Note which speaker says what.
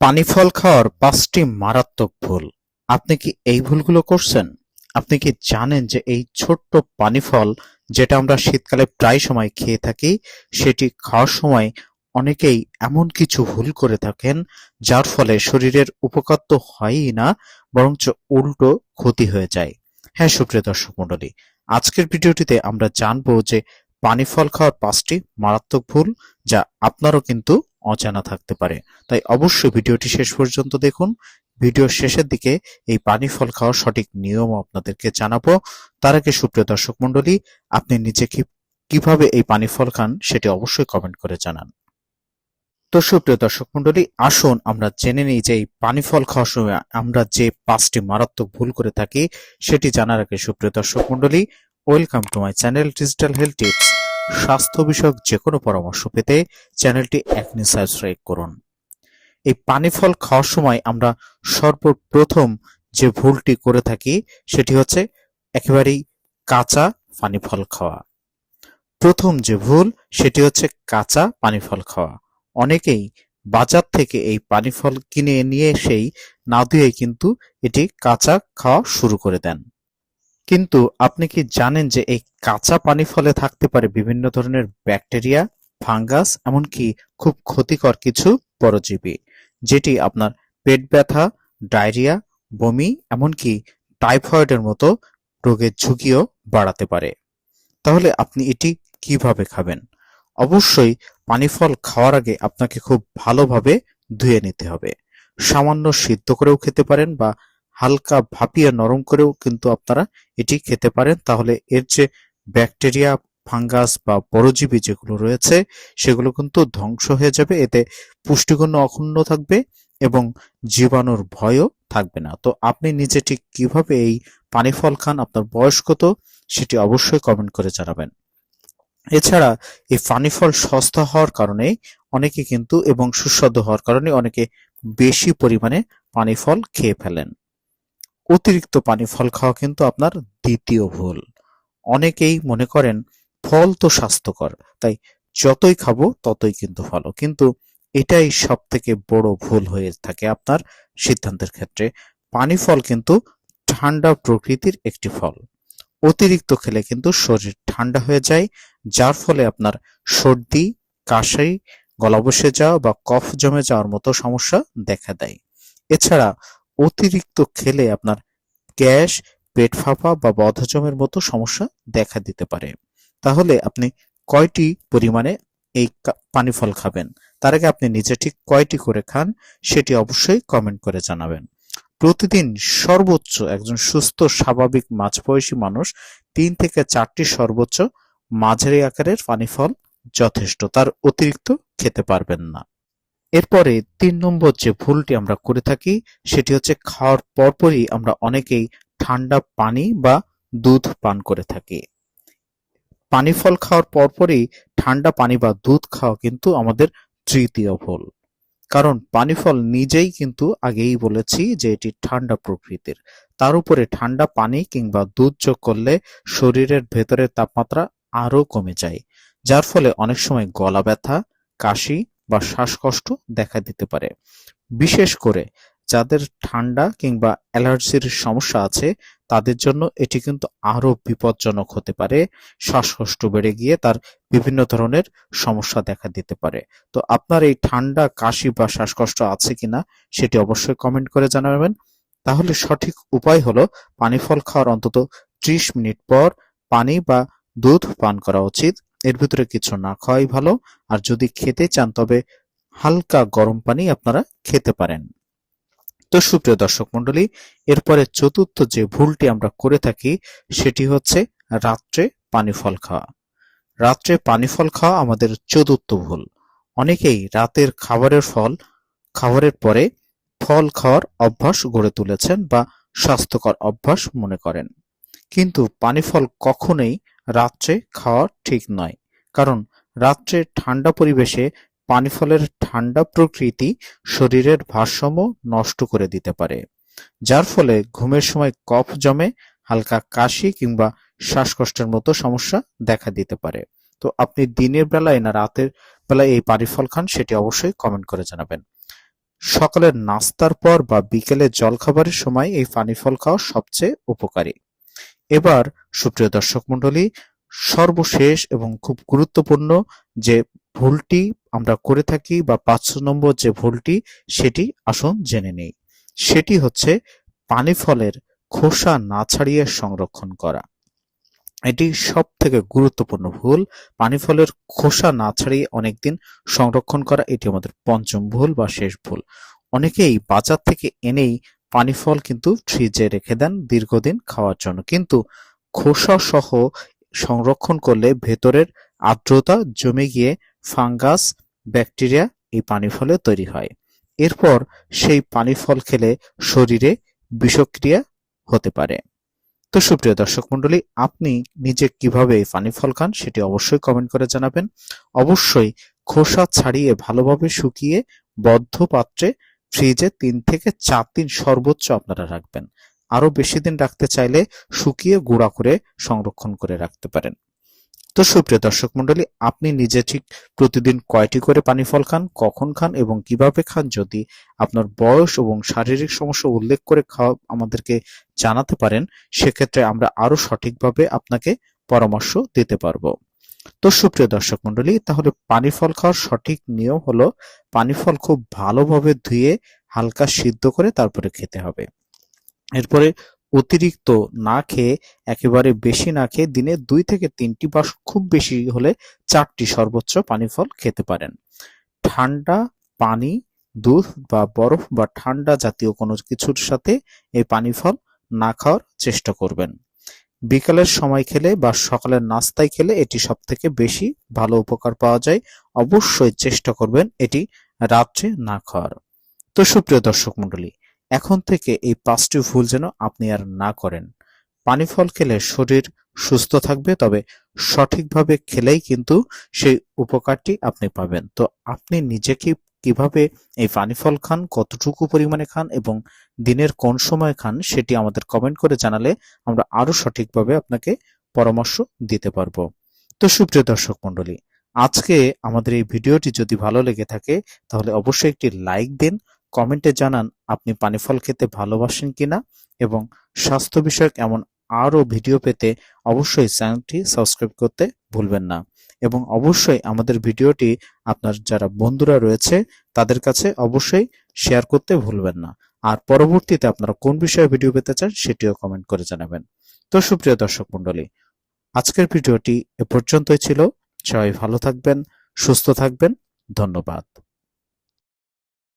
Speaker 1: পানি ফল খাওয়ার পাঁচটি মারাত্মক ভুল। আপনি কি এই ভুলগুলো করছেন? আপনি কি জানেন যে এই ছোট্ট পানি ফল যেটা আমরা শীতকালে প্রায় সময় খেয়ে থাকি, সেটি খাওয়ার সময় অনেকেই এমন কিছু ভুল করে থাকেন যার ফলে শরীরের উপকার তো হয়ই না, বরঞ্চ উল্টো ক্ষতি হয়ে যায়। হ্যাঁ সুপ্রিয় দর্শক মণ্ডলী, আজকের ভিডিওটিতে আমরা জানব যে পানি ফল খাওয়ার পাঁচটি মারাত্মক ভুল যা আপনারও কিন্তু অজানা থাকতে পারে। তাই অবশ্যই ভিডিওটি শেষ পর্যন্ত দেখুন। ভিডিওর শেষের দিকে এই পানি ফল খাওয়ার সঠিক নিয়ম আপনাদেরকে জানাব। তার আগে সুপ্রিয় দর্শক মণ্ডলী, আপনি নিজে কি, কীভাবে এই পানি ফল খান সেটি অবশ্যই কমেন্ট করে জানান। তো সুপ্রিয় দর্শক মণ্ডলী, আসুন আমরা জেনে নিই যে এই পানি ফল খাওয়ার সময় আমরা যে পাঁচটি মারাত্মক ভুল করে থাকি, সেটি জানার আগে সুপ্রিয় দর্শক মণ্ডলী, welcome to my channel digital health tips. স্বাস্থ্য বিষয়ক যে কোনো পরামর্শ পেতে চ্যানেলটি এখনই সাবস্ক্রাইব করুন। এই পানি ফল খাওয়ার সময় আমরা সর্বপ্রথম যে ভুলটি করে থাকি সেটি হচ্ছে একেবারেই কাঁচা পানি ফল খাওয়া। প্রথম যে ভুল সেটি হচ্ছে কাঁচা পানি ফল খাওয়া। অনেকেই বাজার থেকে এই পানি ফল কিনে নিয়ে এসেই না ধুয়ে কিন্তু এটি কাঁচা খাওয়া শুরু করে দেন। কিন্তু আপনি কি জানেন যে এই কাঁচা পানি ফলে থাকতে পারে বিভিন্ন ধরনের ব্যাকটেরিয়া, ফাঙ্গাস, এমনকি খুব ক্ষতিকর কিছু পরজীবী, যেটি আপনার পেট ব্যথা, ডায়রিয়া, বমি, এমনকি টাইফয়েডের মতো রোগের ঝুঁকিও বাড়াতে পারে। তাহলে আপনি এটি কীভাবে খাবেন? অবশ্যই পানি ফল খাওয়ার আগে আপনাকে খুব ভালোভাবে ধুয়ে নিতে হবে। সামান্য সিদ্ধ করেও খেতে পারেন বা হালকা ভাপিয়ে নরম করেও কিন্তু আপনারা এটি খেতে পারেন। তাহলে এর যে ব্যাকটেরিয়া, ফাঙ্গাস বা পরজীবী যেগুলো রয়েছে, সেগুলো কিন্তু ধ্বংস হয়ে যাবে। এতে পুষ্টিগুণ অক্ষুণ্ণ থাকবে এবং জীবাণুর ভয়ও থাকবে না। তো আপনি নিজে ঠিক কীভাবে এই পানি ফল খান, আপনার বয়স কত, সেটি অবশ্যই কমেন্ট করে জানাবেন। এছাড়া এই পানি ফল সস্তা হওয়ার কারণে অনেকে কিন্তু এবং সুস্বাদু হওয়ার কারণে অনেকে বেশি পরিমাণে পানি ফল খেয়ে ফেলেন। অতিরিক্ত পানি ফল খাওয়া কিন্তু আপনার দ্বিতীয় ভুল। অনেকেই মনে করেন ফল তো স্বাস্থ্যকর, তাই যতই খাব ততই কিন্তু ভালো। কিন্তু এটাই সব থেকে বড় ভুল হয়ে থাকে আপনার সিদ্ধান্তের ক্ষেত্রে। পানি ফল কিন্তু ঠান্ডা প্রকৃতির একটি ফল। অতিরিক্ত খেলে কিন্তু শরীর ঠান্ডা হয়ে যায়, যার ফলে আপনার সর্দি, কাশি গলা বসে যাওয়া বা কফ জমে যাওয়ার মতো সমস্যা দেখা দেয়। এছাড়া অতিরিক্ত খেলে আপনার গ্যাস, পেট ফাঁপা বা বদহজমের মতো সমস্যা দেখা দিতে পারে। তাহলে আপনি কয়টি পরিমাণে এই পানি ফল খাবেন? তার আগে আপনি নিজে ঠিক কয়টি করে খান সেটি অবশ্যই কমেন্ট করে জানাবেন। প্রতিদিন সর্বোচ্চ একজন সুস্থ, স্বাভাবিক, মাঝবয়সী মানুষ তিন থেকে চারটি সর্বোচ্চ মাঝারি আকারের পানি ফল যথেষ্ট। তার অতিরিক্ত খেতে পারবেন না। এরপরে তিন নম্বর যে ভুলটি আমরা করে থাকি, সেটি হচ্ছে খাওয়ার পরপরই আমরা অনেকেই ঠান্ডা পানি বা দুধ পান করে থাকি। পানি ফল খাওয়ার পরপরই ঠান্ডা পানি বা দুধ খাওয়া কিন্তু আমাদের তৃতীয় ভুল। কারণ পানি ফল নিজেই কিন্তু আগেই বলেছি যে এটি ঠান্ডা প্রকৃতির। তার উপরে ঠান্ডা পানি কিংবা দুধ যোগ করলে শরীরের ভেতরের তাপমাত্রা আরও কমে যায়, যার ফলে অনেক সময় গলা ব্যথা, কাশি বা শ্বাসকষ্ট দেখা দিতে পারে। বিশেষ করে যাদের ঠান্ডা কিংবা অ্যালার্জির সমস্যা আছে, তাদের জন্য এটি কিন্তু আরও বিপজ্জনক হতে পারে। শ্বাসকষ্ট বেড়ে গিয়ে তার বিভিন্ন ধরনের সমস্যা দেখা দিতে পারে। তো আপনার এই ঠান্ডা, কাশি বা শ্বাসকষ্ট আছে কিনা সেটি অবশ্যই কমেন্ট করে জানাবেন। তাহলে সঠিক উপায় হলো পানি ফল খাওয়ার অন্তত ত্রিশ মিনিট পর পানি বা দুধ পান করা উচিত। এর ভিতরে কিছু না খাওয়াই ভালো। আর যদি খেতে চান, তবে হালকা গরম পানি আপনারা খেতে পারেন। তো সুপ্রিয় দর্শক মন্ডলী এরপরে চতুর্থ যে ভুলটি আমরা করে থাকি, সেটি হচ্ছে রাত্রে পানি ফল খাওয়া। রাত্রে পানি ফল খাওয়া আমাদের চতুর্থ ভুল। অনেকেই রাতের খাবারের ফল, খাবারের পরে ফল খাওয়ার অভ্যাস গড়ে তুলেছেন বা স্বাস্থ্যকর অভ্যাস মনে করেন। কিন্তু পানি ফল কখনোই রাত্রে খাওয়া ঠিক নয়। কারণ রাত্রে ঠান্ডা পরিবেশে পানিফলের ঠান্ডা প্রকৃতি শরীরের ভারসাম্য নষ্ট করে দিতে পারে, যার ফলে ঘুমের সময় কফ জমে, হালকা কাশি কিংবা শ্বাসকষ্টের মতো সমস্যা দেখা দিতে পারে। তো আপনি দিনের বেলায় না রাতের বেলায় এই পানিফল খান সেটি অবশ্যই কমেন্ট করে জানাবেন। সকালের নাস্তার পর বা বিকেলে জলখাবারের সময় এই পানিফল খাওয়া সবচেয়ে উপকারী। এবার সুপ্রিয় দর্শক মণ্ডলী সর্বশেষ এবং খুব গুরুত্বপূর্ণ যে ভুলটি আমরা করে থাকি বা পাঁচ নম্বর যে ভুলটি, সেটি আসুন জেনে নেই। সেটি হচ্ছে পানি ফলের খোসা না ছাড়িয়ে সংরক্ষণ করা। এটি সব থেকে গুরুত্বপূর্ণ ভুল। পানি ফলের খোসা না ছাড়িয়ে অনেকদিন সংরক্ষণ করা, এটি আমাদের পঞ্চম ভুল বা শেষ ভুল। অনেকেই বাজার থেকে এনেই পানি ফল কিন্তু ফ্রিজে রেখে দেন দীর্ঘদিন খাওয়ার জন্য। কিন্তু খোসা সহ সংরক্ষণ করলে ভেতরের আর্দ্রতা জমে গিয়ে ফাঙ্গাস, ব্যাকটেরিয়া এই পানি ফলে তৈরি হয়। এরপর সেই পানি ফল খেলে শরীরে বিষক্রিয়া হতে পারে। তো সুপ্রিয় দর্শক মন্ডলী আপনি নিজে কীভাবে এই পানি ফল খান সেটি অবশ্যই কমেন্ট করে জানাবেন। অবশ্যই খোসা ছাড়িয়ে ভালোভাবে শুকিয়ে বদ্ধ পাত্রে ফ্রিজে তিন থেকে চার দিন সর্বোচ্চ আপনারা রাখবেন। আরও বেশি দিন রাখতে চাইলে শুকিয়ে গুঁড়া করে সংরক্ষণ করে রাখতে পারেন। তো সুপ্রিয় দর্শক মন্ডলী আপনি নিজে ঠিক প্রতিদিন কয়টি করে পানি ফল খান, কখন খান এবং কীভাবে খান যদি আপনার বয়স এবং শারীরিক সমস্যা উল্লেখ করে খাওয়া আমাদেরকে জানাতে পারেন, সেক্ষেত্রে আমরা আরও সঠিকভাবে আপনাকে পরামর্শ দিতে পারব। তো সুপ্রিয় দর্শক মন্ডলী তাহলে পানি ফল খাওয়ার সঠিক নিয়ম হলো পানি ফল খুব ভালোভাবে ধুয়ে হালকা সিদ্ধ করে তারপরে খেতে হবে। এরপরে অতিরিক্ত না খেয়ে, একেবারে বেশি না খেয়ে দিনে দুই থেকে তিনটি বা খুব বেশি হলে চারটি সর্বোচ্চ পানি ফল খেতে পারেন। ঠান্ডা পানি, দুধ বা বরফ বা ঠান্ডা জাতীয় কোনো কিছুর সাথে এই পানি ফল না খাওয়ার চেষ্টা করবেন। বিকালের সময় খেলে বা সকালের নাস্তায় খেলে এটি সব থেকে বেশি ভালো উপকার পাওয়া যায়। অবশ্যই চেষ্টা করবেন এটি রাত্রে না খাওয়ার। তো সুপ্রিয় দর্শক মন্ডলী এখন থেকে এই পাঁচটি ভুল যেন আপনি আর না করেন। পানি ফল খেলে শরীর সুস্থ থাকবে, তবে সঠিকভাবে খেলেই কিন্তু সেই উপকারটি আপনি পাবেন। তো আপনি নিজেকে কীভাবে এই পানি ফল খান, কতটুকু পরিমাণে খান এবং দিনের কোন সময় খান সেটি আমাদের কমেন্ট করে জানালে আমরা আরও সঠিকভাবে আপনাকে পরামর্শ দিতে পারব। তো সুপ্রিয় দর্শক মন্ডলী আজকে আমাদের এই ভিডিওটি যদি ভালো লেগে থাকে, তাহলে অবশ্যই একটি লাইক দিন কমেন্টে জানান, আপনি পানি ফল খেতে ভালোবাসেন কিনা এবং স্বাস্থ্য বিষয়ক এমন আরও ভিডিও পেতে অবশ্যই চ্যানেলটি সাবস্ক্রাইব করতে ভুলবেন না। এবং অবশ্যই আমাদের ভিডিওটি আপনার যারা বন্ধুরা রয়েছে, তাদের কাছে অবশ্যই শেয়ার করতে ভুলবেন না। আর পরবর্তীতে আপনারা কোন বিষয়ে ভিডিও পেতে চান, সেটিও কমেন্ট করে জানাবেন। তো সুপ্রিয় দর্শক মণ্ডলী, আজকের ভিডিওটি এ পর্যন্তই ছিল। সবাই ভালো থাকবেন, সুস্থ থাকবেন। ধন্যবাদ।